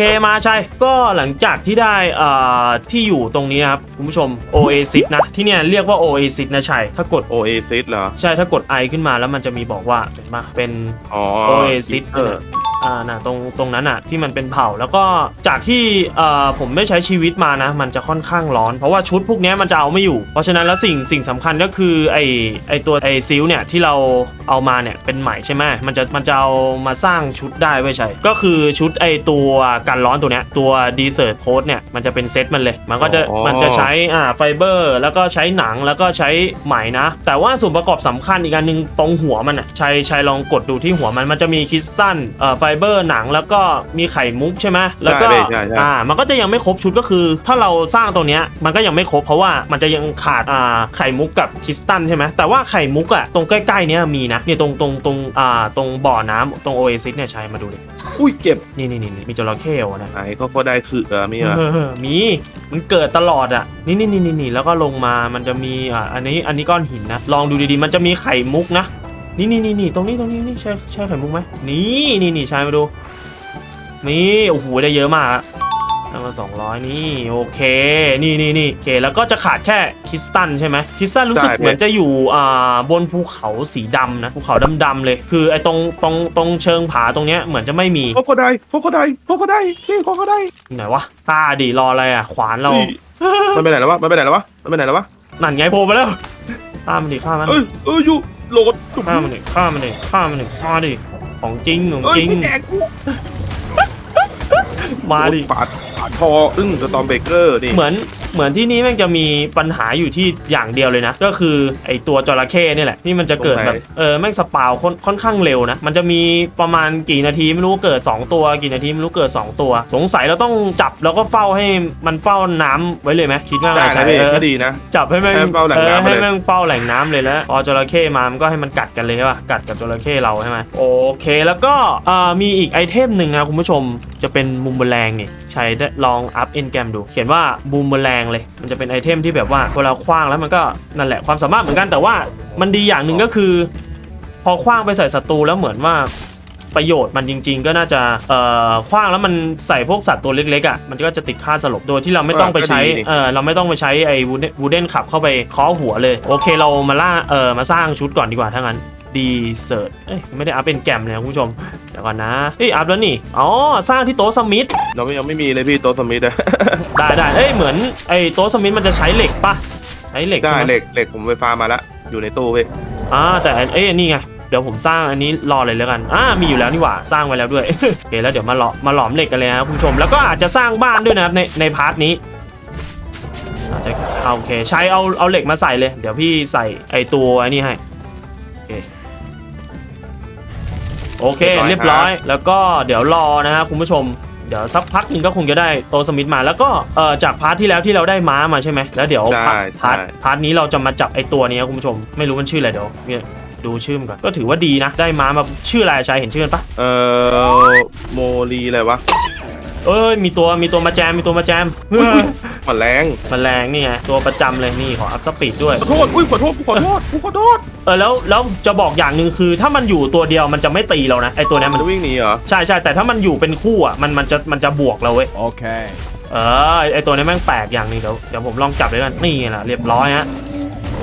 เคมาใช่ก็หลังจากที่ได้เอ่อที่อยู่ตรงนี้นะครับคุณผู้ชม Oasis นะ ที่เนี่ยเรียกว่า Oasis นะใช่ถ้ากด โอเอซิสเหรอ ใช่ถ้ากด I ขึ้นมาแล้วมันจะมีบอกว่าเป็นปะเป็น อ๋อ Oasis เออ อ่าน่ะตรงตรงนั้นอะที่มันเป็นเผ่าแล้วก็จากที่เอ่อผมได้ใช้ชีวิตมานะ มันจะค่อนข้างร้อน เพราะว่าชุดพวกเนี้ยมันจะเอาไม่อยู่ เพราะฉะนั้นแล้วสิ่งสิ่งสำคัญก็คือไอไอตัวไอซิลเนี่ยที่เราเอามาเนี่ยเป็นใหม่ใช่ไหมมันจะมันจะเอามาสร้างชุดได้ไว้ยใช่ก็คือชุดไอตัวกันร้อนตัวเนี้ยตัวดีเซอร์โค้ดเนี่ยมันจะเป็นเซตมันเลย มันก็จะอ๋อ มันจะใช้อ่าไฟเบอร์แล้วก็ใช้หนังแล้วก็ใช้ไหมนะ แต่ว่าส่วนประกอบสำคัญอีกอันหนึงตรงหัวมันอะชัยชัยลองกดดูที่หัวมันมันจะมีคริสตัลเอ่อไฟเบอร์หนังแล้วก็มีไข่มุกใช่ไหมแล้วก็ใช่ใช่ใช่ อ่ามันก็จะยังไม่ครบชุดก็คือ ถ้าเราสร้างตัวเนี้ยมันก็ยังไม่ครบเพราะว่ามันจะยังขาดอ่าไข่มุกกับคริสตัลใช่ไหมแต่ว่าไข่มุกอะตรงใกล้ๆเนี้ยมีนะเนี่ยตรงตรงตรงอ่าตรงบ่อน้ำตรงโอเอซิสเนี่ยชัยมาดูดิอุ้ยเจ็บนี่นี่นี่มีจระเข้วะนะ ไหนเขาก็ได้คือเออมีเหรอ เออมี มันเกิดตลอดอะนี่นี่นี่นี่นี่แล้วก็ลงมา มันจะมีอะอันนี้ อันนี้ก้อนหินนะ ลองดูดีๆ มันจะมีไข่มุกนะ นี่นี่นี่นี่ตรงนี้ตรงนี้นี่ใช่ใช่ไข่มุกไหมนี่นี่นี่ใช่มาดู นี่โอ้โหได้เยอะมากอะได้มาสองร้อยนี่โอเคนี่นี่นี่โอเคแล้วก็จะขาดแค่คริสตัลใช่ไหมคริสตัลรู้สึกเหมือนจะอยู่อ่าบนภูเขาสีดำนะภูเขาดำๆเลย คือไอ้ตรงตรงตรงเชิงผาตรงเนี้ยเหมือนจะไม่มีโคโคไดโคโคไดโคโคไดนี่โคโคไดไหนวะตาดิรออะไรอะขวานเราอุ้ยมันไปไหนแล้ววะมันไปไหนแล้ววะมันไปไหนแล้ววะนั่นไงโผล่มาแล้วฆ่ามันดิฆ่ามันเอ้ยเอ้ยอยู่ โหลดจุ๊บฆ่ามันดิฆ่ามันดิฆ่ามันดิฆ่าดิของจริงของเอ้ยจริงไม่แตกกูมาดิปาดปาดทออึ้งสตอมเบเกอร์นี่เหมือน เหมือนที่นี่แม่งจะมีปัญหาอยู่ที่อย่างเดียวเลยนะ ก็คือไอตัวจระเข้นี่แหละที่มันจะเกิดแบบเออแม่งสปาวค่อนค่อนข้างเร็วนะ มันจะมีประมาณกี่นาทีไม่รู้เกิด 2 ตัว กี่นาทีไม่รู้เกิด 2 ตัว สงสัยเราต้องจับแล้วก็เฝ้าให้มันเฝ้าน้ำไว้เลยไหมคิดว่าไงได้ใช่นะพี่เออก็ดีนะจับให้แม่งให้มันเฝ้าแหล่งออน้ำไปให้เลยแม่งเฝ้าแหล่งน้ำเลยแล้วพอจระเข้มามันก็ให้มันกัดกันเลยใช่ป่ะกัดกับจระเข้เราใช่ไหมโอเคแล้วก็เอ่อมีอีกไอเทมหนึ่งนะคุณผู้ชมจะเป็นมุมแมลงนี่ใช้ได้ลองอัพเอ็นแกรมดู เขียนว่าบูมเมลงเลย มันจะเป็นไอเทมที่แบบว่าเวลาคว้างแล้วมันก็นั่นแหละความสามารถเหมือนกันแต่ว่ามันดีอย่างหนึ่งก็คือ พอคว้างไปใส่ศัตรูแล้วเหมือนว่า ประโยชน์มันจริง ๆ ก็น่าจะเอ่อคว้างแล้วมันใส่พวกสัตว์ตัวเล็กๆอะมันก็จะติดค่าสลบโดยที่เราไม่ต้องไปใช้เออก็ดีนี่เออเราไม่ต้องไปใช้ไอ้วูเดนขับเข้าไปเคาะหัวเลย โอเคเรามาล่าเออมาสร้างชุดก่อนดีกว่าถ้างั้นดีเซิร์ตเอ้ยไม่ได้อัพเป็นแกรมเลยนะคุณผู้ชม เดี๋ยวก่อนนะเฮ้ยอัพแล้วนี่ อ๋อ สร้างที่โต๊ะสมิธเราไม่ยังไม่มีเลยพี่โต๊ะสมิธอะได้ได้เอ้ยเหมือนไอ้โต๊ะสมิธมันจะใช้เหล็กปะใช้เหล็กได้ใช่ไหมเหล็กเหล็กผมไปฟาร์มมาแล้วอยู่ในตู้พี่อ่าแต่อันเอ้ยอันนี่ไง เดี๋ยวผมสร้างอันนี้รอเลยแล้วกันอ่ามีอยู่แล้วนี่หว่าสร้างไว้แล้วด้วยโอเคแล้วเดี๋ยวมาหลอมมาหลอมเหล็กกันเลยนะครับคุณผู้ชมแล้วก็อาจจะสร้างบ้านด้วยนะครับในในพาร์ทนี้อาจจะเอาโอเคใช้เอาเอาเหล็กมาใส่เลย เดี๋ยวพี่ใส่ไอตัวไอ้นี่ให้โอเคโอเคเรียบร้อยแล้วก็เดี๋ยวรอนะครับคุณผู้ชมเดี๋ยวสักพักหนึ่งก็คงจะได้โตสมิธมาแล้วก็เอ่อจากพาร์ทที่แล้วที่เราได้ม้ามาใช่ไหมแล้วเดี๋ยวพาร์ทพาร์ทพาร์ทนี้เราจะมาจับไอตัวนี้ครับคุณผู้ชม ไม่รู้มันชื่ออะไรเดี๋ยวเนี่ย ดูชื่อมันก่อนก็ถือว่าดีนะ ได้ม้ามาชื่ออะไรชายเห็นชื่อมันปะเอ่อโมลีอะไรวะเอ้ยมีตัวมีตัวมาแจมมีตัวมาแจมมันแรงแมันแรงนี่ไงตัวประจำเลยนี่ขออัพสปีดด้วย ขอโทษอุ้ยขอโทษกูขอโทษกูขอโทษเออแล้วแล้วจะบอกอย่างหนึ่งคือ ถ้ามันอยู่ตัวเดียวมันจะไม่ตีเรานะไอตัวเนี้ยมัมันนจะวิ่งหนีเหรอใช่ใช่แต่ถ้ามันอยู่เป็นคู่อะมันมันจะมันจะบวกเราเว้ย Okay. เออไอตัวนี้แม่งแปลกอย่างหนึงเดี๋ยวเดี๋ยวผมลองจับเลยกันนี่ไงล่ะเรียบร้อยฮะ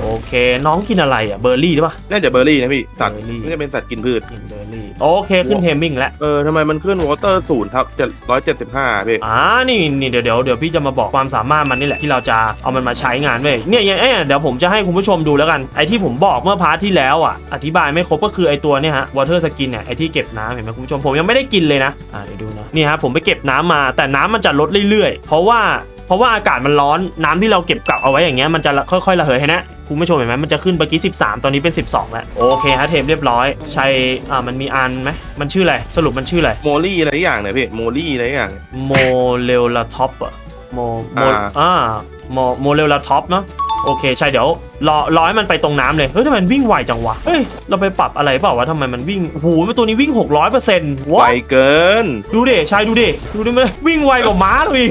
โอเค น้องกินอะไรอะเบอร์รี่หรือเปล่า น่าจะเบอร์รี่นะพี่ สัตว์เบอร์รี่ไม่จะเป็นสัตว์กินพืช กินเบอร์รี่โอเคขึ้นเทมมิ่งแล้วเออทำไมมันขึ้นวอเตอร์ศูนย์ทับเจ็ดร้อยเจ็ดสิบห้าพี่ อ่านี่นี่เดี๋ยวเดี๋ยวเดี๋ยวพี่จะมาบอกความสามารถมันนี่แหละที่เราจะเอามันมาใช้งานเว้ยเนี่ยเนี่ยเอ้ยเดี๋ยวผมจะให้คุณผู้ชมดูแล้วกันไอที่ผมบอกเมื่อพาร์ทที่แล้วอะอธิบายไม่ครบก็คือไอตัวเนี่ยฮะวอเตอร์สกินเนี่ยไอที่เก็บน้ำเห็นไหมคุณผู้ชมผมยังไม่ได้กินเลยนะอ่าเดี๋ยวดูนะนี่ฮะผมไปเก็บน้ำมาแต่น้ำมันจะลดเรื่อยๆ เพราะว่า เพราะว่าอากาศมันร้อนน้ำที่เราเก็บกักเอาไว้อย่างเงี้ยมันจะค่อยๆระเหยให้นะคุณผู้ชมเห็นไหมมันจะขึ้นเมื่อกี้ 13 ตอนนี้เป็น 12 แล้ว โอเคฮะเทมเรียบร้อย ใช้อ่ามันมีอันไหมมันชื่ออะไร สรุปมันชื่ออะไร โมลี่อะไรอย่างเนี่ยพี่โมลี่อะไรอย่างโมเลลาท็อปอะโมโมอ่าอ่าโมโมเลลาท็อปเนาะโอเคใช่เดี๋ยวรอรอให้มันไปตรงน้ำเลย เฮ้ยทำไมมันวิ่งไวจังวะ เฮ้ย เราไปปรับอะไรเปล่าวะทำไมมันวิ่งโอ้โหมันตัวนี้วิ่ง 600เปอร์เซ็นต์ไวว้าเกิน ดูดิชายดูดิดูดิมันวิ่งไวกว่าม้าเลย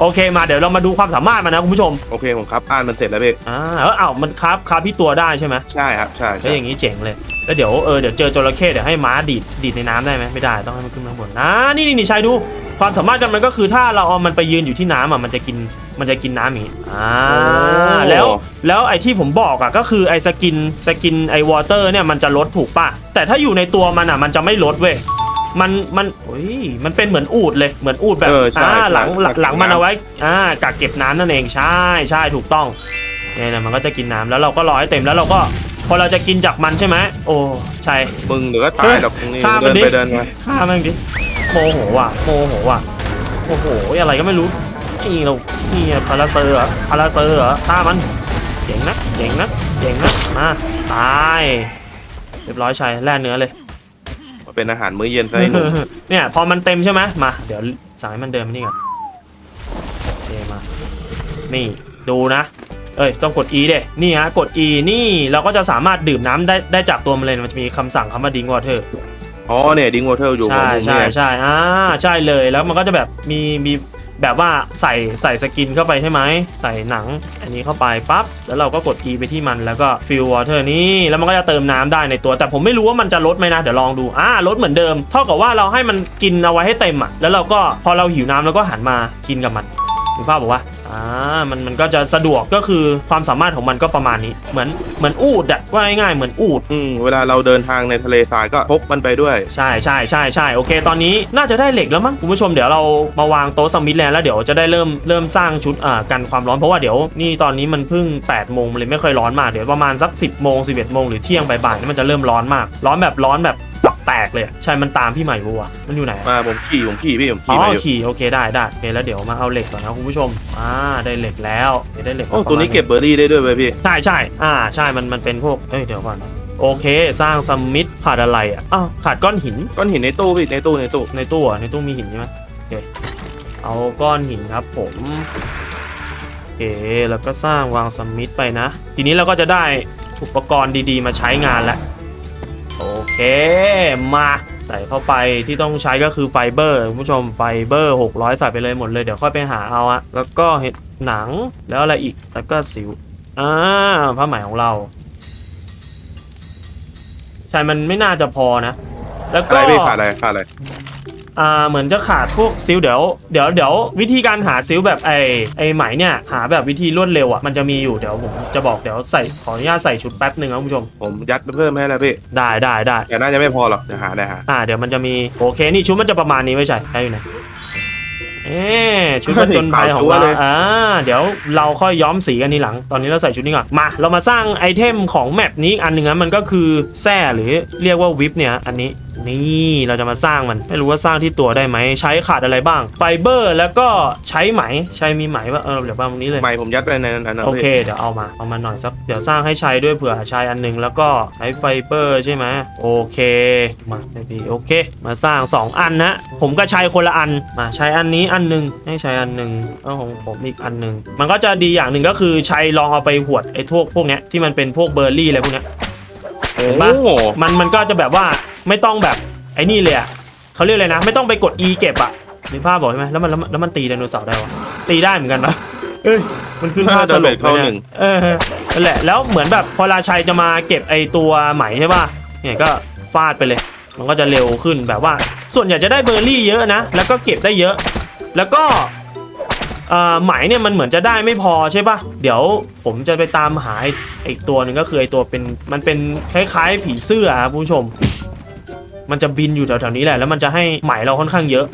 โอโอเคมาเดี๋ยวเรามาดูความสามารถมันนะคุณผู้ชมโอเคผมครับอ่านมันเสร็จแล้วพี่อ่าเอออ้าวมันครับครับพี่ตัวได้ใช่ไหมใช่ครับใช่แล้ใช่วอย่างนี้เจ๋งเลยแล้วเดี๋ยวเออเดี๋ยวเจอจระเข้เดี๋ยวให้ม้าดีดดีดในน้ำได้ไหมไม่ได้ต้องให้มันขึ้นมาข้างบนอ่านี่นี่นี่ชายดูความสามารถกันมันก็คือถ้าเราเอามันไปยืนอยู่ที่น้ำอะมันจะกินมันจะกินน้ำอย่างนี้อ่าแล้ว แล้วไอ้ที่ผมบอกอะก็คือไอ้สกินสกินไอ้วอเตอร์เนี่ยมันจะลดถูกป่ะแต่ถ้าอยู่ในตัวมันอะมันจะไม่ลดเว้ย มันมันโอ้ยมันเป็นเหมือนอูดเลยเหมือนอูดแบบเออใช่อ่าใช่หลังหลังหลังมันน้ำเอาไว้อ่ากักเก็บน้ำนั่นเองใช่ใช่ถูกต้องเนี่ยนะมันก็จะกินน้ำแล้วเราก็รอให้เต็มแล้วเราก็พอเราจะกินจากมันใช่ไหมโอ้ใช่ มึงเดี๋ยวก็ตายหรอกมึงนี่ฆ่ามัเดินนดิ ไปเดินมาฆ่าแม่งดิโมโหว่ะโมโหว่ะโอ้โหอะไรก็ไม่รู้นี่เรานี่พาราเซอร์เหรอพาราเซอร์เหรอฆ่ามันเจ๋งนะเจ๋งนะเจ๋งนะมาตายเรียบร้อยชัยแล่เนื้อเลย เป็นอาหารมื้อเย็นซะไอ้หนุ่มเนี่ยพอมันเต็มใช่ไหมมา เดี๋ยวสั่งให้มันเดินมานี่ก่อนโอเคมา นี่ดูนะ เอ้ยต้องกด E เด้นี่ฮะกด E นี่เราก็จะสามารถดื่มน้ำได้ได้จากตัวมันเลยมันจะมีคำสั่งคำว่าดิงวอเตอร์ อ๋อเนี่ยดิงวอเตอร์อยู่ใช่ของผมใช่เนี่ยใช่อ่าใช่เลยแล้วมันก็จะแบบมีมี แบบว่าใส่ใส่สกินเข้าไปใช่ไหมใส่หนังอันนี้เข้าไปปั๊บแล้วเราก็กด E ไปที่มันแล้วก็ fill water นี่แล้วมันก็จะเติมน้ำได้ในตัว แต่ผมไม่รู้ว่ามันจะลดไหมนะเดี๋ยวลองดูอ่าลดเหมือนเดิม เท่ากับว่าเราให้มันกินเอาไว้ให้เต็มอะแล้วเราก็พอเราหิวน้ำเราก็หันมากินกับมันถึงภาพบอกว่า อ่ามันมันก็จะสะดวกก็คือความสามารถของมันก็ประมาณนี้ เหมือนเหมือนอูดอะว่าง่ายๆเหมือนอูด อืมเวลาเราเดินทางในทะเลทรายก็พกมันไปด้วย ใช่ใช่ใช่ใช่โอเค ตอนนี้น่าจะได้เหล็กแล้วมั้งคุณผู้ชมเดี๋ยวเรามาวางโต๊ะสมิธแลนด์แล้วเดี๋ยวจะได้เริ่มเริ่มสร้างชุดอ่ากันความร้อนเพราะว่าเดี๋ยวนี่ตอนนี้มันเพิ่ง8โมงเลยไม่ค่อยร้อนมากเดี๋ยวประมาณสัก 10โมง11โมงหรือเที่ยงบ่ายๆนี่มันจะเริ่มร้อนมาก ร้อนแบบร้อนแบบตับ แตกเลยอะใช่ มันตามพี่ใหม่บัวะมันอยู่ไหนอะมาผมขี่ผมขี่พี่ผมอ๋ขี่อมาอยู่ขี่โอเคได้ได้โอเคแล้วเดี๋ยวมาเอาเหล็กก่อนนะคุณผู้ชมอ่าได้เหล็กแล้วเดี๋ยวได้เหล็กโอ้มาประตัวมาณนี้เก็บเบอร์รี่ได้ด้วยเว้ยพี่ ใช่ใช่ อ่า ใช่ มัน มันเป็นพวก เอ้ย เดี๋ยวก่อน โอเค สร้างสมิธขาดอะไรอะ อ้าว ขาดก้อนหิน ก้อนหินในตู้พี่ในตู้ในตู้ในตู้อะในตู้มีหินใช่ไหมโอเค เอาก้อนหินครับผม โอเค แล้วก็สร้างวางสมิธไปนะ ทีนี้เราก็จะได้อุปกรณ์ดีๆ มาใช้งานแล้ว โอเคมาใส่เข้าไปที่ต้องใช้ก็คือไฟเบอร์คุณผู้ชมไฟเบอร์ 600 ใส่ไปเลยหมดเลยเดี๋ยวค่อยไปหาเอาอะแล้วก็เห็ดหนังแล้วอะไรอีกแล้วก็สิวอ่าผ้าไหมของเราใช่มันไม่น่าจะพอนะ แล้วอะก็ไรพี่ขาดอะไรขาดอะไร อ่าเหมือนจะขาดพวกซิลเดี๋ยวเดี๋ยวเดี๋ยววิธีการหาซิลแบบไอไอไหมเนี่ยหาแบบวิธีรวดเร็วอะมันจะมีอยู่เดี๋ยวผมจะบอกเดี๋ยวใส่ขออนุญาตใส่ชุดแป๊บหนึ่งนะคุณผู้ชมผมยัดไปเพิ่มให้แล้วพี่ได้ได้ได้แต่น่าจะไม่พอหรอกเดี๋ยวหาได้หาอ่าเดี๋ยวมันจะมีโอเคนี่ชุดมันจะประมาณนี้ไม่ใช่ใช่อยู่ไหนเอ๊ะชุดประจนภัยของเราอ่าเดี๋ยวเราค่อยย้อมสีกันทีหลัง ตอนนี้เราใส่ชุดนี้ก่อน มา เรามาสร้างไอเทมของแมปนี้อีกอันหนึ่งนะมันก็คือแส้หรือเรียกว่าวิปเนี่ย อันนี้ นี่เราจะมาสร้างมัน ไม่รู้ว่าสร้างที่ตัวได้ไหม ใช้ขาดอะไรบ้าง ไฟเบอร์แล้วก็ใช้ไหม ใช้มีไหมว่าเออเดี๋ยวประมาณนี้เลยไม่ผมยัดไปในนั้นนะโอเคพี่เดี๋ยวเอามา เอามาหน่อยสัก เดี๋ยวสร้างให้ใช้ด้วยเผื่อใช้อันหนึงแล้วก็ใช้ไฟเบอร์ใช่ไหมโอเค มาได้ดีโอเค มาสร้าง 2 อันนะ ผมก็ใช้คนละอัน มาใช้อันนี้อันหนึง ให้ใช้อันหนึงแล้วของผมอีกอันหนึง มันก็จะดีอย่างหนึ่งก็คือใช้ลองเอาไปหวดไอ้พวกพวกเนี้ยที่มันเป็นพวกเบอร์รี่อะไรพวกเนี้ยเห็นปะโอ้โหมันมันก็จะแบบว่า ไม่ต้องแบบไอ้นี่เลยอะเขาเรียกอะไรนะ ไม่ต้องไปกด E เก็บอะนึกภาพบอกใช่ไหมแล้วมันแล้วมันแล้วมันตีไดโนเสาร์ได้วะตีได้เหมือนกันปะเอ้ยมันขึ้นภาพสลบเข้าเลยหเนี่นึ่ยงเออนั่นแหละแล้วเหมือนแบบพอราชัยจะมาเก็บไอตัวไหมใช่ป่ะเนี่ยก็ฟาดไปเลย มันก็จะเร็วขึ้นแบบว่า ส่วนใหญ่จะได้เบอร์รี่เยอะนะ แล้วก็เก็บได้เยอะ แล้วก็เอ่อไหมเนี่ยมันเหมือนจะได้ไม่พอใช่ป่ะ เดี๋ยวผมจะไปตามหาไอ้ไอีกตัวหนึ่งก็คือไอตัวเป็นมันเป็นคล้ายๆ ผีเสื้อครับคุณผู้ชม มันจะบินอยู่แถวๆนี้แหละ แล้วมันจะให้ไหมเราค่อนข้างเยอะ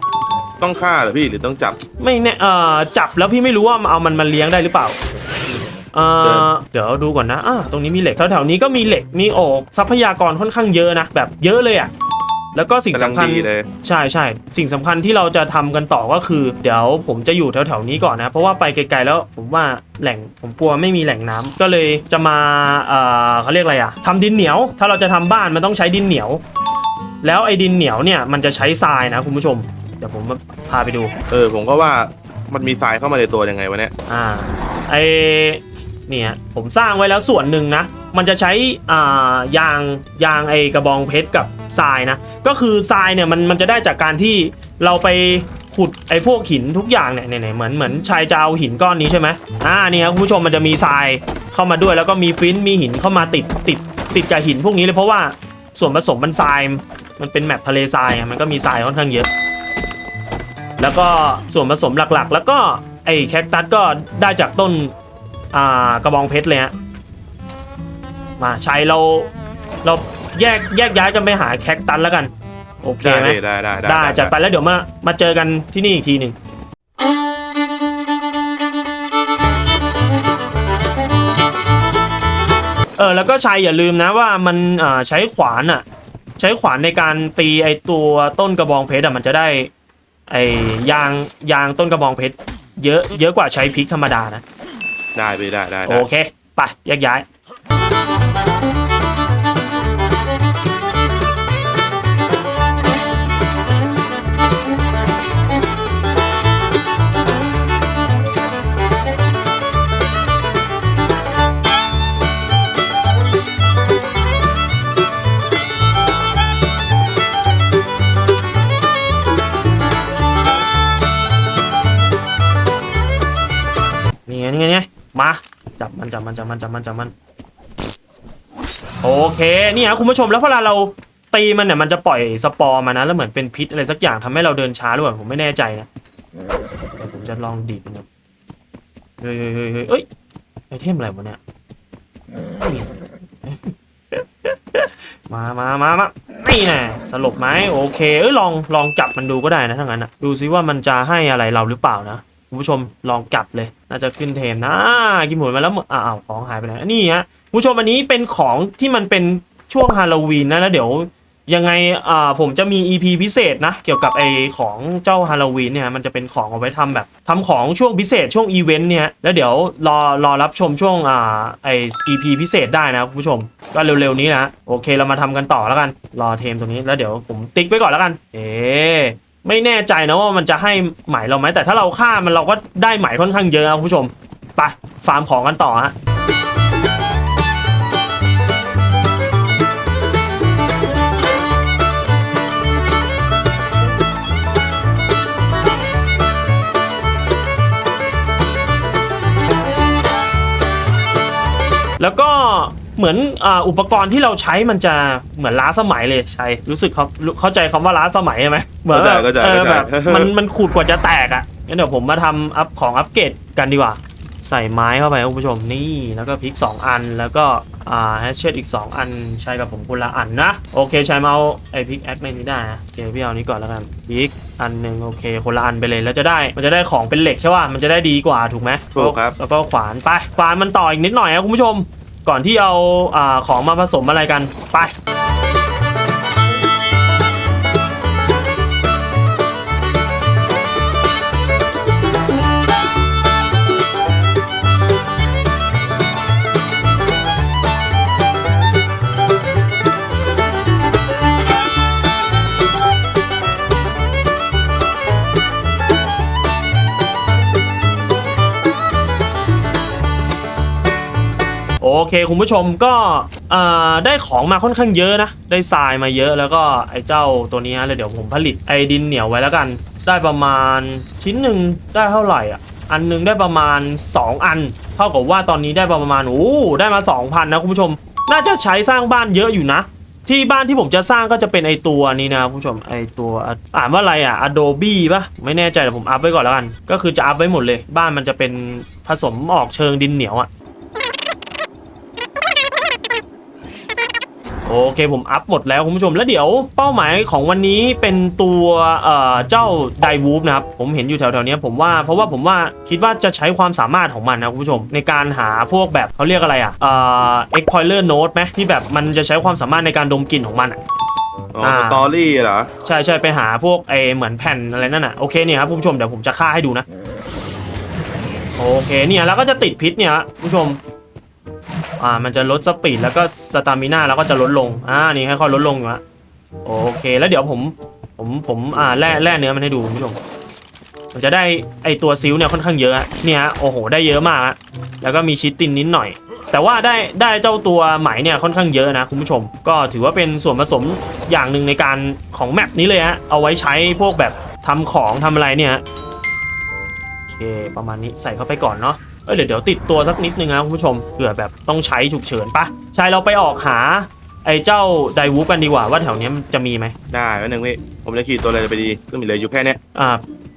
ต้องฆ่าเหรอพี่หรือต้องจับ ไม่แน่เอ่อจับแล้วพี่ไม่รู้ว่าเอามันมาเลี้ยงได้หรือเปล่าเอ่อเดี๋ยวดูก่อนนะอ่าตรงนี้มีเหล็กแถวๆนี้ก็มีเหล็กมีโอกทรัพยากรค่อนข้างเยอะนะแบบเยอะเลยอะแล้วก็สิ่งกำลังสำคัญดีเลย ใช่ใช่สิ่งสำคัญที่เราจะทำกันต่อก็คือ เดี๋ยวผมจะอยู่แถวๆนี้ก่อนนะ เพราะว่าไปไกลๆแล้วผมว่าแหล่งผมกลัวไม่มีแหล่งน้ำก็เลยจะมาเอ่อเขาเรียกอะไรอะทำดินเหนียว ถ้าเราจะทำบ้านมันต้องใช้ดินเหนียว แล้วไอ้ดินเหนียวเนี่ยมันจะใช้ทรายนะคุณผู้ชม เดี๋ยวผมพาไปดู เออผมก็ว่ามันมีทรายเข้ามาในตัวยังไงวะเนี่ยอ่าไอเนี่ยผมสร้างไว้แล้วส่วนหนึ่งนะ มันจะใช้อ่ายางยางไอกระบองเพชรกับทรายนะ ก็คือทรายเนี่ยมันมันจะได้จากการที่เราไปขุดไอ้พวกหินทุกอย่างเนี่ยเนี่ยๆเหมือนเหมือนชายจะเอาหินก้อนนี้ใช่ไหมอ่านี่ครับคุณผู้ชมมันจะมีทรายเข้ามาด้วยแล้วก็มีฟินมีหินเข้ามาติดติดติดกับหินพวกนี้เลยเพราะว่าส่วนผสมมันทราย มันเป็นแมปทะเลทรายอะมันก็มีทรายค่อนข้างเยอะ แล้วก็ส่วนผสมหลักๆ แล้วก็ไอ้แคคตัสก็ได้จากต้นอ่ากระบองเพชรเลยฮะมาชัยเราเราแยกแยกย้ายกันไปหาแคคตัสแล้วกัน โอเคได้ไหมพี่ได้ได้ได้จัดไปแล้วเดี๋ยวมามาเจอกันที่นี่อีกทีหนึ่งเออแล้วก็ชัยอย่าลืมนะว่ามันอ่าใช้ขวานอะ ใช้ขวานในการตีไอตัวต้นกระบองเพชรอะมันจะได้ ไอยางยางต้นกระบองเพชรเยอะเยอะกว่าใช้พริกธรรมดานะ ได้พี่ได้ได้โอได้เค ไปแยกย้าย มันจับมันจับมันจับมันจับมัน โอเคนี่ฮะคุณผู้ชมแล้วพอเราตีมันเนี่ยมันจะปล่อยสปอร์มานะแล้วเหมือนเป็นพิษอะไรสักอย่างทำให้เราเดินช้าหรือเปล่าผมไม่แน่ใจนะเดี๋ยวผมจะลองดีดมันดูเฮ้ยเฮ้ยเฮ้ยเฮ้ยไอเทมอะไรวะเนี่ยมามามามานี่แน่สลบไหมโอเค เอ้ยลองลองจับมันดูก็ได้นะถ้างั้นอะ ดูซิว่ามันจะให้อะไรเราหรือเปล่านะ คุณผู้ชมลองจับเลย น่าจะขึ้นเทมนะกินหมูมาแล้วอ้าวของหายไปไหนนี่ฮะคุณผู้ชมอันนี้เป็นของที่มันเป็นช่วงฮาโลวีนนะแล้วเดี๋ยวยังไงอ่าผมจะมี EP พิเศษนะ เกี่ยวกับไอของเจ้าฮาโลวีนเนี่ยมันจะเป็นของเอาไว้ทำแบบทำของช่วงพิเศษช่วงอีเวนต์เนี่ยแล้วเดี๋ยวรอรอรับชมช่วงอ่าไอ EP พิเศษได้นะคุณผู้ชม ก็เร็วๆนี้นะโอเคเรามาทำกันต่อแล้วกัน รอเทมตรงนี้แล้วเดี๋ยวผมติ๊กไว้ก่อนแล้วกัน เอ๊ ไม่แน่ใจนะว่ามันจะให้หมเราไหมแต่ถ้าเราฆ่ามันเราก็ได้หมค่อนข้างเยอะนะคุณผู้ชมไปฟาร์มของกันต่อฮะแล้วก็ เหมือนอาอุปกรณ์ที่เราใช้มันจะเหมือนล้าสมัยเลยใช่รู้สึกเขาเข้าใจคำว่าล้าสมัยไหมเหมือนแบบเข้าใจเออเข้าใจแบบมันมันขูดกว่าจะแตกอะงั้นเดี๋ยวผมมาทำอัพของอัปเกรดกันดีกว่า ใส่ไม้เข้าไปคุณผู้ชมนี่แล้วก็พริก 2 อันแล้วก็อ่าแฮชเชตอีก 2 อันใช้กับผมคนละอันนะโอเคใช้มาเอาไอพริกแอคในนี้ได้นะโอเคพี่เอานี้ก่อนแล้วกันพริกอันหนึ่งโอเคคนละอันไปเลยแล้วจะได้มันจะได้ของเป็นเหล็กใช่ป่ะมันจะได้ดีกว่าถูกไหมถูกครับแล้วก็ขวานไปขวานมันต่ออีกนิดหน่อยนะคุณผู้ชม ก่อนที่เอาอของมาผสมอะไรกันไป เคคุณผู้ชมก็ได้ของมาค่อนข้างเยอะนะ ได้ทรายมาเยอะแล้วก็ไอ้เจ้าตัวนี้ฮะแล้วเดี๋ยวผมผลิตไอ้ดินเหนียวไว้แล้วกัน ได้ประมาณชิ้นหนึ่งได้เท่าไหร่อะอันหนึงได้ประมาณ 2 อัน เท่ากับว่าตอนนี้ได้ประมาณโอ้ได้มา 2,000 นะคุณผู้ชม น่าจะใช้สร้างบ้านเยอะอยู่นะ ที่บ้านที่ผมจะสร้างก็จะเป็นไอตัวนี้นะคุณผู้ชมไอตัวอ่านว่าอะไรอะ Adobe ปะไม่แน่ใจแต่ผมอัพไว้ก่อนแล้วกัน ก็คือจะอัพไว้หมดเลย บ้านมันจะเป็นผสมออกเชิงดินเหนียวอะ โอเคผมอัพหมดแล้วคุณผู้ชมแล้วเดี๋ยวเป้าหมายของวันนี้เป็นตัวเอ่อเจ้าไดวูฟนะครับผมเห็นอยู่แถวๆเนี้ยผมว่าเพราะว่าผมว่าคิดว่าจะใช้ความสามารถของมันนะคุณผู้ชม ในการหาพวกแบบเขาเรียกอะไรอะเอ่อ Explorer Note ไหมที่แบบมันจะใช้ความสามารถในการดมกลิ่นของมันอะอ๋อสตอรี่เหรอใช่ใช่ไปหาพวกไอเหมือนแผ่นอะไรนั่นน่ะโอเคเนี่ยครับคุณผู้ชมเดี๋ยวผมจะฆ่าให้ดูนะโอเคเนี่ยแล้วก็จะติดพิษเนี่ยฮะคุณผู้ชม อ่ามันจะลดสปีดแล้วก็สตามิน่าแล้วก็จะลดลงอ่านี่ค่อยๆลดลงอยู่ฮะโอเคแล้วเดี๋ยวผมผมผมอ่าแร่แร่เนื้อมันให้ดูคุณผู้ชมมันจะได้ไอตัวซิลเนี่ยค่อนข้างเยอะเนี่ยโอ้โหได้เยอะมากฮะแล้วก็มีชิตตินนิดหน่อย แต่ว่าได้ได้เจ้าตัวไหมเนี่ยค่อนข้างเยอะนะคุณผู้ชม ก็ถือว่าเป็นส่วนผสมอย่างหนึ่งในการของแมปนี้เลยฮะเอาไว้ใช้พวกแบบทำของทำอะไรเนี่ยโอเคประมาณนี้ใส่เข้าไปก่อนเนาะ เอ้ยเดี๋ยวเดี๋ยวติดตัวสักนิดนึงนะคุณผู้ชมเผื่อแบบต้องใช้ฉุกเฉินปะใช่เราไปออกหาไอ้เจ้าไดวูฟกันดีกว่าว่าแถวเนี้ยมันจะมีไหมได้แป๊บนึงพี่ ผมจะขี่ตัวอะไรไปดีก็มีเหลืออยู่แค่เนี้ยอ่า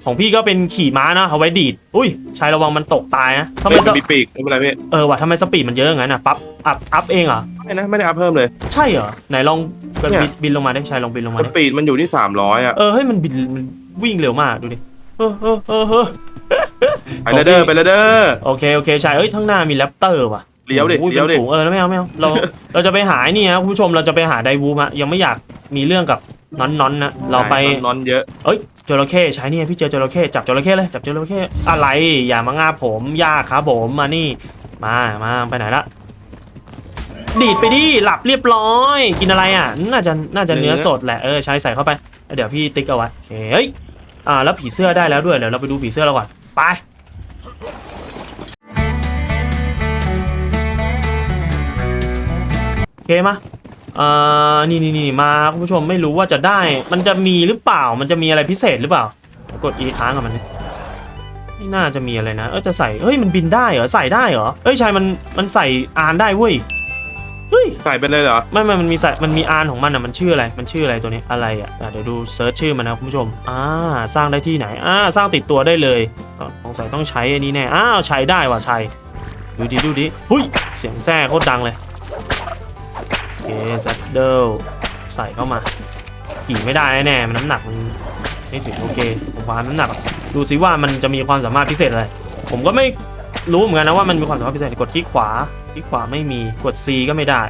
ของพี่ก็เป็นขี่ม้านะเอาไว้ดีดอุ้ยชายระวังมันตกตายนะทำไมไม่สมีปีกไม่เป็นไรพี่เออว่ะทำไมสปีดมันเยอะอย่างนั้นอะปั๊บอัพอัพเองเหรอไม่นะไม่ได้อัพเพิ่มเลย ใช่เหรอไหนลองบิเนี่นยบินลงมาได้ชายลองบินลงมาสได้ปีดมันอยู่ที่สามร้อยอะเออเฮ้ยมันบินมันวิ่งเร็วมากดูดิเออเออเออเออ ไปเลยเด้อไปเลยเด้อโอเคโอเคชายเอ้ยทั้างหน้ามีแรปเตอร์ว่ะเลี้ยวดิโอ้โหเลี้ยวดิเป็นฝูงเออแล้วไม่เอาไม่เอาเราเราจะไปหาไอ้นี่นะคุณผู้ชมเราจะไปหาไดวูมะยังไม่อยากมีเรื่องกับนอนนอนๆนะเราไปนอนเยอะเอ้ยจระเข้ใช้เนี่ยพี่เจอจระเข้จับจระเข้เลยจับจระเข้อะไรอย่ามางาบผมยากครับผมมานี่ มามาไปไหนละดีดไปดิหลับเรียบร้อย กินอะไรอะ น่าจะน่าจะเนื้อสดแหละเออใช้ใส่เข้าไปแล้วเดี๋ยวพี่ติ๊กเอาไว้โอเคเฮ้ยอ่าแล้วผีเสื้อได้แล้วด้วยเดี๋ยวเราไปดูผีเสื้อเราก่อนไป เคมาเอ่อนี่นี่นี่มาคุณผู้ชมไม่รู้ว่าจะได้ มันจะมีหรือเปล่า มันจะมีอะไรพิเศษหรือเปล่าเดี๋ยวกด e ค้างกับมันดิไม่น่าจะมีอะไรนะ เออจะใส่ เฮ้ยมันบินได้เหรอ ใส่ได้เหรอ เอ้ยชายมันมันใส่อานได้เว้ย เฮ้ย ใส่ไปเลยเหรอ ไม่ไม่มันมีใส่มันมีอานของมันอะ มันชื่ออะไร มันชื่ออะไรตัวนี้ อะไรอะอะเดี๋ยวดูเซิร์ชชื่อมันนะคุณผู้ชม อ่า สร้างได้ที่ไหน อ่า สร้างติดตัวได้เลยอะสงสัยต้องใช้อันนี้แน่ อ้าวใช้ได้ว่ะชัยดูดิดูดิหุยเสียงแซ่โคตรดังเลยโอเค ซัดเดิลใส่เข้ามาขี่ไม่ได้แน่ๆมันน้ำหนักมันไม่ถึงโอเคผมวางน้ำหนัก ดูซิว่ามันจะมีความสามารถพิเศษอะไร ผมก็ไม่รู้เหมือนกันนะว่ามันมีความสามารถพิเศษกดคลิกขวาคลิกขวาไม่มีกด C ก็ไม่ได้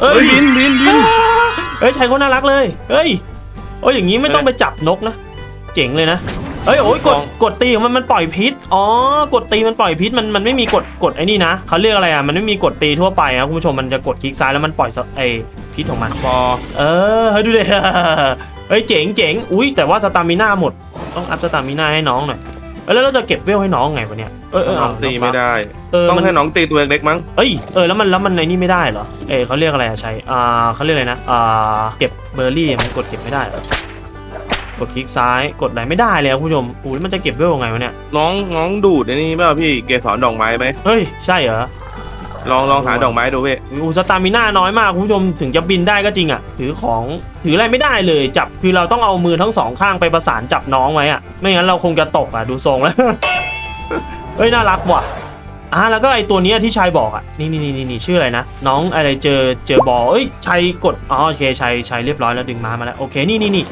เอ้เฮ้ยยบินบินบินเอ้ยชายเขาน่ารักเลยเฮ้ยโอ้ยอย่างนี้ไม่ต้องไปจับนกนะ เจ๋งเลยนะ เอ้ยโอ้ยกดกดตีของมันมันปล่อยพิษอ๋อกดตีมันปล่อยพิษมันมันไม่มีกดกดไอ้นี่นะเขาเรียกอะไรอะมันไม่มีกดตีทั่วไปนะคุณผู้ชมมันจะกดคลิกซ้ายแล้วมันปล่อยสไอพิษของมันพอเออเฮ้ยดูดิเฮ้ยเจ๋งเจ๋งอุ้ยแต่ว่าสตามิน่าหมดต้องอัพสตามิน่าให้น้องหน่อยเอ้ยแล้วเราจะเก็บเวลให้น้องไงวะเนี่ยเออเออน้องตีไม่ได้เออต้องมันให้น้องตีตัวเล็กๆมั้งเอ้ยเออแล้วมันแล้วมันในนี่ไม่ได้เหรอเอยเขาเรียกอะไรอะชัยอ่าเขาเรียกอะไรนะอ่าเก็บเบอร์รี่มันกดเก็บไม่ได้เหรอ กดคลิกซ้ายกดไหนไม่ได้เลยอะคุณผู้ชมอุ้ยมันจะเก็บเวลยังไงวะเนี่ยน้องน้องดูดไอ้นี่เปล่าพี่เกสรดอกไม้ไหมเฮ้ยใช่เหรอลองลองหาดอกไม้ดูพี่อูสตามิน่าน้อยมากคุณผู้ชมถึงจะบินได้ก็จริงอะถือของถืออะไรไม่ได้เลยจับคือเราต้องเอามือทั้งสองข้างไปประสานจับน้องไว้อะไม่งั้นเราคงจะตกอะดูทรงแล้วเฮ้ยน่ารักว่ะอะแล้วก็ไอตัวเนี้ยที่ชายบอกอะนี่นี่นี่นี่ชื่ออะไรนะ น้องอะไรเจอเจอบอลเอ้ยชายกดอ๋อโอเคชายชายเรียบร้อยแล้วดึงม้ามาแล้วโอเคนี่นี่นี่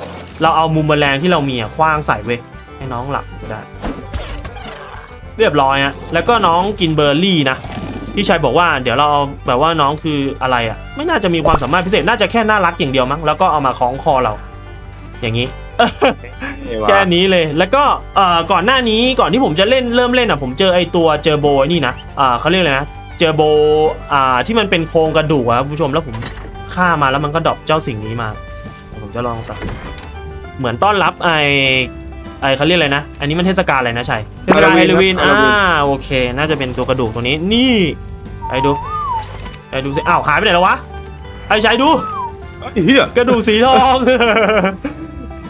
เราเอามุมแมลงที่เรามีอะคว้างใส่เว้ยให้น้องหลับก็ได้ เรียบร้อยอะแล้วก็น้องกินเบอร์รี่นะพี่ชายบอกว่าเดี๋ยวเราเอาแบบว่าน้องคืออะไรอะ่ะไม่น่าจะมีความสามารถพิเศษน่าจะแค่น่ารักอย่างเดียวมั้งแล้วก็เอามาคล้องคอเรา อย่างนี้เอวะแค่นี้เลย แล้วก็เอ่อก่อนหน้านี้ก่อนที่ผมจะเล่นเริ่มเล่นอะ ผมเจอไอตัวเจอโบไอ้นี่นะอ่าเขาเรียกอะไรนะ เจอโบอ่าที่มันเป็นโครงกระดูกอะครับคุณผู้ชมแล้วผมฆ่ามาแล้วมันก็ดรอปเจ้าสิ่งนี้มา ผมจะลองสัก เหมือนต้อนรับไอไอเขาเรียกอะไรนะ อันนี้มันเทศกาลอะไรนะชัยเทศกาลฮาโลวีนอ่าโอเค น่าจะเป็นตัวกระดูกตัวนี้ นี่ไอดูไอดูสิอ้าวหายไปไหนแล้ววะไอชัยดู เฮ้ยเฮียกระดูกสีทอง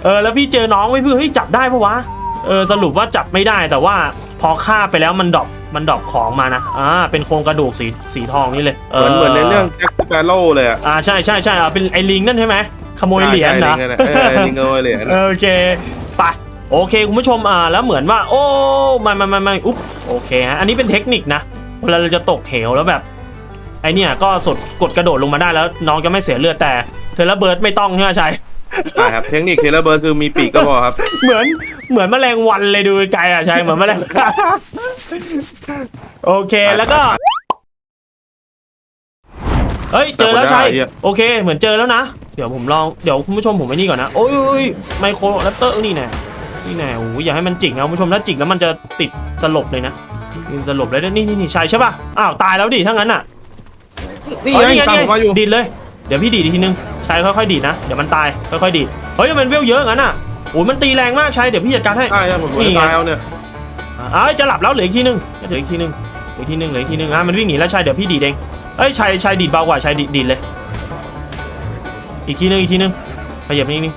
เออแล้วพี่เจอน้องไว้เพื่อเฮ้ยจับได้ปะวะ เออสรุปว่าจับไม่ได้แต่ว่าพอฆ่าไปแล้วมันดรอปมันดรอปของมานะ อ่าเป็นโครงกระดูกสีสีทองนี่เลยเหมือนเหมือนในเรื่องแจ็คสเปโร่เลยอะอ่าใช่ใช่ใช่อ่าเป็นไอ้ลิงนั่นใช่ไหม ขโมยเหรียญเหรอใช่ใช่ลิงนั่นแหละเออลิงขโมยเหรียญโอเคไปโอเคคุณผู้ชมอ่าแล้วเหมือนว่า โอ้ไม่ไม่ไม่ไม่อุ๊บโอเคฮะอันนี้เป็นเทคนิคนะเวลาเราจะตกเหวแล้วแบบไอเนี่ยก็สดกดกระโดดลงมาได้แล้วน้องจะไม่เสียเลือดแต่เทเลเบิร์ดไม่ต้องใช่ไหมชัยใช่ครับเทคนิคเทเลเบิร์ดคือมีปีกก็พอครับ เหมือนเหมือนแมลงวันเลยดูไกลอะใช่เหมือนแมลงโอเคแล้วก็เฮ้ยเจอแล้วใช่จับได้เนี่ยโอเค เหมือนเจอแล้วนะ เดี๋ยวผมลองเดี๋ยวคุณผู้ชมผมไอ้นี่ก่อนนะโอ้ยโอ้ยไมโครแรปเตอร์นี่แน่นี่แน่โอ้ยอย่าให้มันจิกนะคุณผู้ชมถ้าจิกแล้วมันจะติดสลบเลยนะนี่สลบเลยนะนี่นี่นี่ใช่ใช่ป่ะอ้าวตายแล้วดิถ้างั้นอะนี่เอ้ยไงตามผมมาอยู่ดีดเลยเดี๋ยวพี่ดีดอีกทีนึงชายค่อยๆดีดนะเดี๋ยวมันตายค่อยๆดีดเฮ้ยมันเวลเยอะงั้นอะโอ้ยมันตีแรงมากชายเดี๋ยวพี่จัดการให้ใช่ครับผมนี่ไงตายเอาเนี่ยอ่าจะหลับแล้วเหลืออีกทีนึงเหลืออีกทีนึงเหลืออีกทีนึงเหลืออีกทีนึงอะมันวิ่งหนีแล้วชายเดี๋ยวพี่ดีดเองเอ้ยชายชายดีดเบากว่าชายดีดดีดเลย อีกทีนึงอีกทีนึงขยับนิดนึง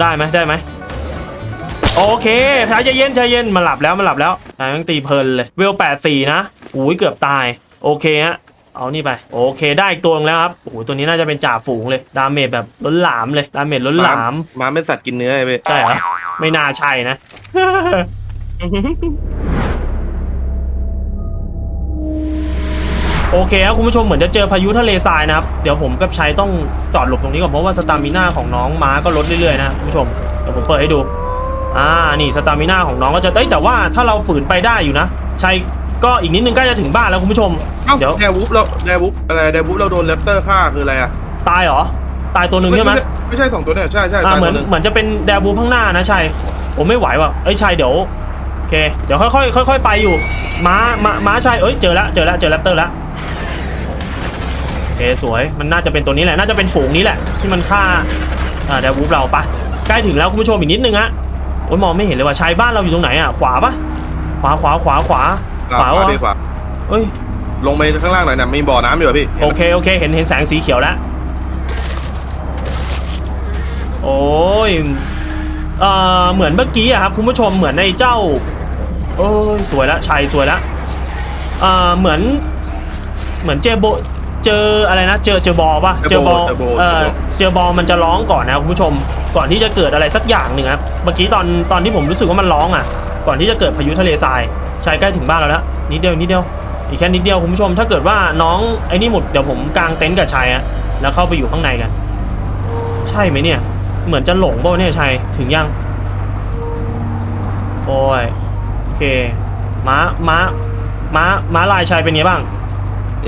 ได้ไหมได้ไหมโอเคชายใจเย็นใจเย็นมาหลับแล้วมาหลับแล้วชายมันตีเพลินเลยเวลแปดสี่นะอุ้ยเกือบตาย โอเคฮะเอานี่ไป โอเคได้อีกตัวหนึงแล้วครับโอ้โหตัวนี้น่าจะเป็นจ่าฝูงเลย ดาเมจแบบล้นหลามเลยดาเมจล้นหลามม้าไม่สัตว์กินเนื้อไอ้พี่ใช่เหรอไม่น่าใช่นะ โอเคครับคุณผู้ชมเหมือนจะเจอพายุทะเลทรายนะครับ เดี๋ยวผมกับชัยต้องจอดหลบตรงนี้ก่อนเพราะว่าสตามิน่าของน้องม้าก็ลดเรื่อยๆนะคุณผู้ชมเดี๋ยวผมเปิดให้ดูอ่านี่สตามิน่าของน้องก็จะเอ้ยแต่ว่าถ้าเราฝืนไปได้อยู่นะชัยก็อีกนิดนึงใกล้จะถึงบ้านแล้วคุณผู้ชมเอ้าเดี๋ยวแดวูฟเราแดวูฟอะไรแดวูฟเราโดนแรปเตอร์ฆ่าคืออะไรอะตายเหรอตายตัวหนึ่งใช่ไหมไม่ใช่สองตัวเนี่ยใช่ใช่อ่าตายเหมืตัอนวหนึ่งเหมือนจะเป็นแดบูข้างหน้านะชัยผมไม่ไหวว่ะเอ้ยชัยเดี๋ยวโอเคเดี๋ยวค่อยๆค่อยๆไปอยู่ม้าม้าม้าชัยเอ้ยเจอแล้วเจอแล้วเจอแรปเตอร์แล้วโอเค สวย มันน่าจะเป็นตัวนี้แหละ น่าจะเป็นฝูงนี้แหละ ที่มันฆ่าอ่าแดบูเราปะใกล้ถึงแล้วคุณผู้ชมอีกนิดนึงฮะโอ้ยมองไม่เห็นเลยว่าชัยบ้านเราอยู่ตรงไหนอะ ขวาปะขวาขวาขวาขวาขวาขวาขวาวะพี่ขวาเอ้ย ลงไปข้างล่างหน่อยนะมีบ่อน้ำอยู่อะพี่ โอเคโอเค เห็นเห็นแสงสีเขียวแล้ว โอ้ยเอ่อเหมือนเมื่อกี้อะครับคุณผู้ชมเหมือนในเจ้า โอ้ยสวยละชัยสวยละเอ่อเหมือน เหมือนเจอโบ เจออะไรนะ เจอเจอบอลป่ะเจอบอล เออเจอบอลมันจะร้องก่อนนะคุณผู้ชม ก่อนที่จะเกิดอะไรสักอย่างหนึ่งครับเมื่อกี้ตอนตอนที่ผมรู้สึกว่ามันร้องอะ ก่อนที่จะเกิดพายุทะเลทรายชัยใกล้ถึงบ้านเราแล้วนิดเดียวนิดเดียวอีกแค่นิดเดียวคุณผู้ชม ถ้าเกิดว่าน้องไอ้นี่หมดเดี๋ยวผมกางเต็นท์กับชัยอะแล้วเข้าไปอยู่ข้างในกัน ใช่ไหมเนี่ย เหมือนจะหลงเปล่าเนี่ยชัยถึงยัง โอ้ยโอเคม้าม้าม้าม้าลายชัยเป็นไงบ้าง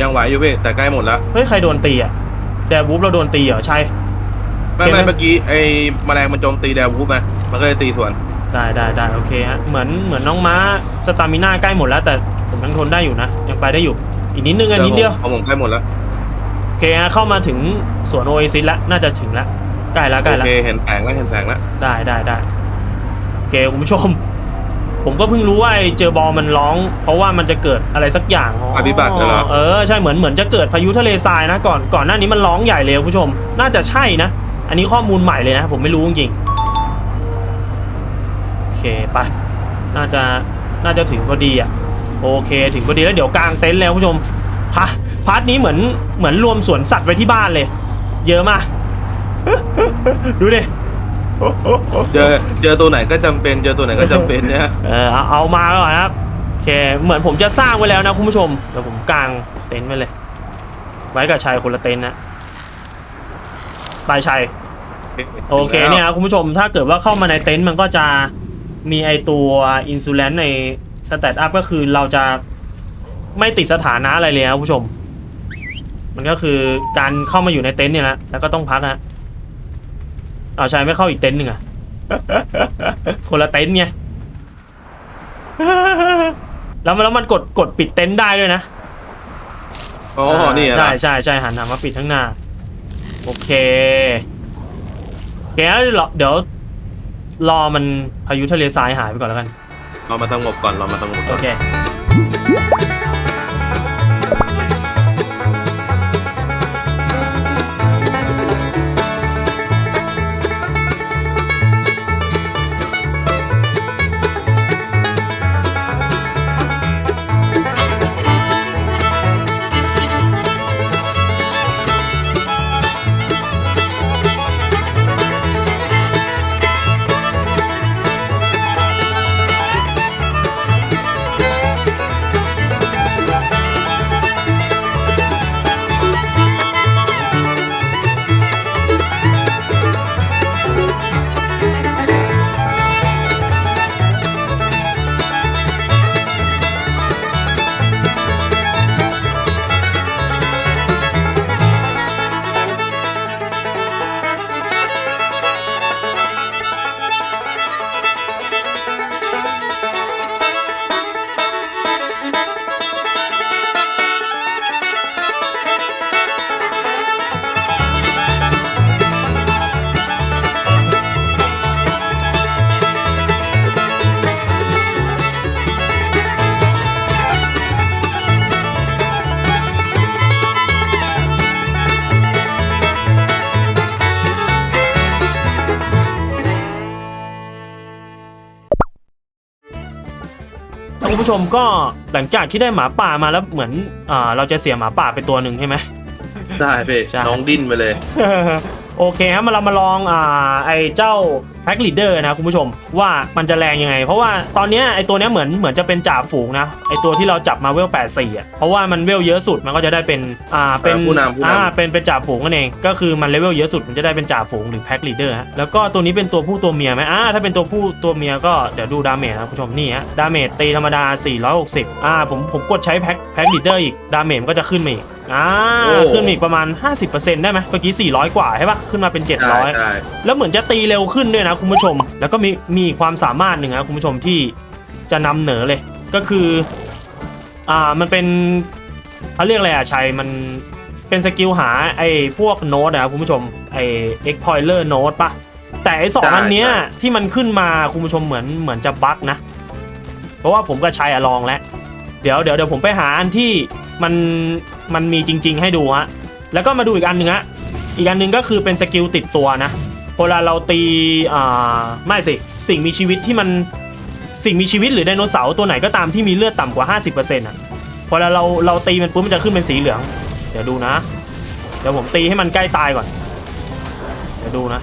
ยังไหวอยู่พี่แต่ใกล้หมดแล้วเฮ้ยใครโดนตีอะแดวูฟเราโดนตีเหรอชัยไม่เห็นไหมไม่เมื่อกี้ไอ้แมลงมันโจมตีแดวูฟไงมันก็เลยตีสวนได้ได้ได้โอเคฮะเหมือนเหมือนน้องม้าสตามิน่าใกล้หมดแล้ว แต่ผมยังทนได้อยู่นะ ยังไปได้อยู่ อีกนิดนึงอะนิดเดียว ของผมใกล้หมดแล้วโอเคฮะเข้ามาถึงสวนโอเอซิสแล้วน่าจะถึงแล้วใกล้แล้วใกล้โอแล้ว เคเห็นแสงแล้วเห็นแสงแล้วได้ได้ได้โอเคคุณผู้ชม ผมก็เพิ่งรู้ว่าไอ้เจอบอลมันร้อง เพราะว่ามันจะเกิดอะไรสักอย่างอ๋อปฏิบัติเหรอ เออใช่เหมือนเหมือนจะเกิดพายุทะเลทรายนะก่อนก่อนหน้านี้มันร้องใหญ่เลยคุณผู้ชม น่าจะใช่นะ อันนี้ข้อมูลใหม่เลยนะ ผมไม่รู้จริงๆโอเคไปน่าจะน่าจะถึงพอดีอะโอเค ถึงพอดีแล้วเดี๋ยวกางเต็นท์แล้วคุณผู้ชมพาพาร์ทนี้เหมือนเหมือนรวมสวนสัตว์ไว้ที่บ้านเลย เยอะมาก ดูดิ เจอเจอตัวไหนก็จำเป็นเจอตัวไหนก็จำเป็นเนี่ยเออเอาเอามาก่อนนะครับโอเคเหมือนผมจะสร้างไว้แล้วนะคุณผู้ชมเดี๋ยวผมกางเต็นท์ไว้เลย ไว้กับชัยคนละเต็นท์นะตายชัย โอเคเนี่ยครับคุณผู้ชมถ้าเกิดว่าเข้ามาในเต็นท์มันก็จะมีไอตัวอินซู n นในสเตตอัพก็คือเราจะไม่ติดสถานะอะไรเลยครับคุณผู้ชม มันก็คือการเข้ามาอยู่ในเต็นท์เนี่ยแหละแล้วก็ต้องพักนะ เอาชัยไม่เข้าอีกเต็นท์หนึ่งอะคนละเต็นท์ไงแล้วมันแล้วมันกดกดปิดเต็นท์ได้ด้วยนะอ๋อนี่ใช่นะใช่ใช่หันหามาปิดข้างหน้า โอเคแกแล้วเดี๋ยวเดี๋ยว รอมันพายุทะเลทรายหายไปก่อนแล้วกัน เรามาสงบก่อนเรามาสงบโอก่อนเค มก็หลังจากที่ได้หมาป่ามาแล้วเหมือนอ่าเราจะเสียหมาป่าไปตัวหนึ่งใช่ไหม ได้พี่ใช่ น้องดิ้นไปเลย โอเคครับมาเรามาลองอ่าไอเจ้า แพ็กลีดเดอร์นะคุณผู้ชมว่ามันจะแรงยังไง เพราะว่าตอนเนี้ยไอตัวเนี้ยเหมือนเหมือนจะเป็นจ่าฝูงนะไอตัวที่เราจับมาเวล84อะเพราะว่ามันเวลเยอะสุดมันก็จะได้เป็นอ่าเป็นเออผู้นำผู้นำอ่าเป็นเป็นจ่าฝูงนั่นเอง ก็คือมันเลเวลเยอะสุดมันจะได้เป็นจ่าฝูงหรือแพ็กลีดเดอร์ฮะแล้วก็ตัวนี้เป็นตัวผู้ตัวเมียไหมอ่าถ้าเป็นตัวผู้ตัวเมียก็เดี๋ยวดูดาเมจนะคุณผู้ชมนี่ฮะดาเมจตีธรรมดา 460อ่าผมผมกดใช้แพ็กแพ็กลีดเดอร์อีกดาเมจมันก็จะขึ้นมาอีกอ่าโอ้ขึ้นมาอีกประมาณ 50%ได้ไหมเมื่อกี้400 กว่าใช่ปะขึ้นมาเป็นใช่700ใช่แล้วเหมือนจะตีเร็วขึ้นด้วยนะคุณผู้ชม แล้วก็มีมีความสามารถหนึ่งนะคุณผู้ชมที่จะนำเหนอเลย ก็คืออ่ามันเป็นเขาเรียกอะไรอะชัยมันเป็นสกิลหาไอ้พวกโน้ตนะครับคุณผู้ชมไอ้ explorer note ปะแต่ไอ้สองอันเนี้ยที่มันขึ้นมาคุณผู้ชมเหมือนเหมือนจะบั๊กนะ เพราะว่าผมกับชัยอะลองแล้ว เดี๋ยวเดี๋ยวเดี๋ยวผมไปหาอันที่มันมันมีจริง ๆ ให้ดูฮะแล้วก็มาดูอีกอันหนึ่งฮะอีกอันหนึ่งก็คือเป็นสกิลติดตัวนะ เวลาเราตีอ่าไม่สิ สิ่งมีชีวิตที่มันสิ่งมีชีวิตหรือไดโนเสาร์ตัวไหนก็ตามที่มีเลือดต่ำกว่า 50%อะพอเราเราเราตีมันปุ๊บมันจะขึ้นเป็นสีเหลือง เดี๋ยวดูนะ เดี๋ยวผมตีให้มันใกล้ตายก่อน เดี๋ยวดูนะ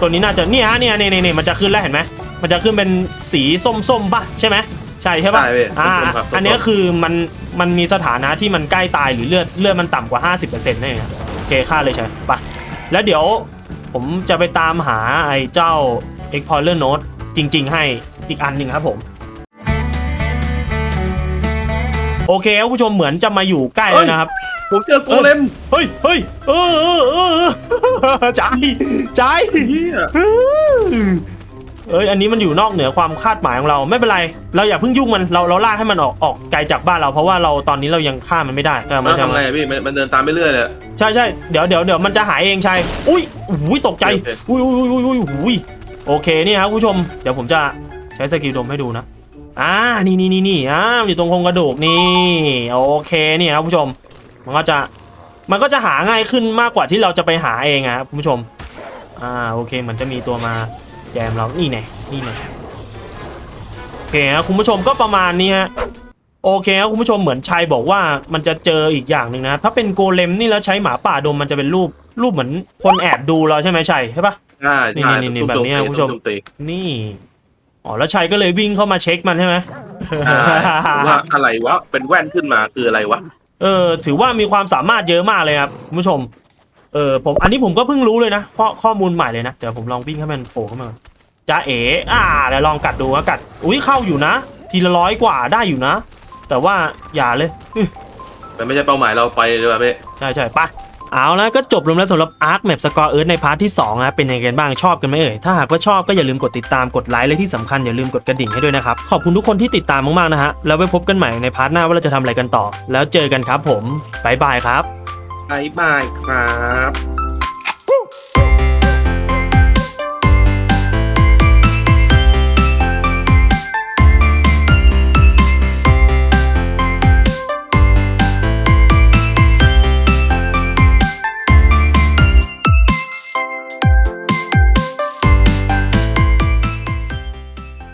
ตัวนี้น่าจะเนี่ยฮะเนี่ยเนี่ยเนี่ยมันจะขึ้นแล้วเห็นไหมมันจะขึ้นเป็นสีส้มๆป่ะใช่ไหมใช่ใช่ป่ะใช่พี่อ่าส้มๆครับอันเนี้ยคือมันมันมีสถานะที่มันใกล้ตายหรือเลือดเลือดมันต่ำกว่า 50%นั่นเองครับโอเคค่าเลยใช่ปะแล้วเดี๋ยว ผมจะไปตามหาไอ้เจ้า Explorer Note จริง ๆ ให้อีกอันหนึ่งครับผม โอเคครับคุณผู้ชมเหมือนจะมาอยู่ใกล้แล้วนะครับ ผมเจอโกเลมเฮ้ยเฮ้ยเออเออเออเออใจใจ เฮียเอ้ยอันนี้มันอยู่นอกเหนือความคาดหมายของเราไม่เป็นไร เราอย่าเพิ่งยุ่งมันเราเราลากให้มันออกออกไกลจากบ้านเราเพราะว่าเราตอนนี้เรายังฆ่ามันไม่ได้แต่มัมันนจะทำไงอะพี่มันมันเดินตามไปเรื่อยเลยอะ ใช่ใช่เดี๋ยวเดี๋ยวเดี๋ยวมันจะหายเองชัยอุ้ยอุ้ยตกใจโอเคอุ้ยอุ้ยอุ้ยอุ้ยอุ้ยโอเคนี่ครับคุณผู้ชมเดี๋ยวผมจะใช้สกิลดมให้ดูนะอ่านี่นี่นี่นี่อ่ามันอยู่ตรงโครงกระดูกนี่โอเคนี่ครับคุณผู้ชม มันก็จะมันก็จะหาง่ายขึ้นมากกว่าที่เราจะไปหาเองอะครับคุณผู้ชมอ่าโอเคมันจะมีตัวมา แจมเรานี่ไงนี่ไงโอเคครับคุณผู้ชมก็ประมาณนี้ฮะโอเคครับคุณผู้ชมเหมือนชัยบอกว่ามันจะเจออีกอย่างหนึ่งนะ ถ้าเป็นโกเลมนี่แล้วใช้หมาป่าดมมันจะเป็นรูปรูปเหมือนคนแอบดูเราใช่ไหมชัยใช่ปะใช่นี่ใช่นี่นี่ตุ้แบบเนี้ยตุ้คุณผู้ชมตุ้ตีนี่อ๋อแล้วชัยก็เลยวิ่งเข้ามาเช็คมันใช่ไหมอ่าว่าอะไรวะเป็นแว่นขึ้นมาคืออะไรวะเออถือว่ามีความสามารถเยอะมากเลยครับคุณผู้ชม เออผมอันนี้ผมก็เพิ่งรู้เลยนะเพราะข้อมูลใหม่เลยนะ เดี๋ยวผมลองวิ่งให้มันโผล่เข้ามาจ้าเอ๋อ่าเดี๋ยวลองกัดดูว่ากัด อุ้ยเข้าอยู่นะ ทีละร้อยกว่าได้อยู่นะ แต่ว่าอย่าเลยมันไม่ใช่เป้าหมายเราไปเลยว่ะพี่ใช่ใช่ปะเอาแล้วก็จบลงแล้วสำหรับ Arc Map Score Earth ในพาร์ทที่ 2 นะเป็นยังไงกันบ้างชอบกันไหมเอ่ย ถ้าหากว่าชอบก็อย่าลืมกดติดตามกดไลค์และที่สำคัญอย่าลืมกดกระดิ่งให้ด้วยนะครับ ขอบคุณทุกคนที่ติดตามมาก ๆ นะฮะ แล้วไว้พบกันใหม่ในพาร์ทหน้าว่าเราจะทำอะไรกันต่อ แล้วเจอกันครับผมบายบายครับ บายบายครับ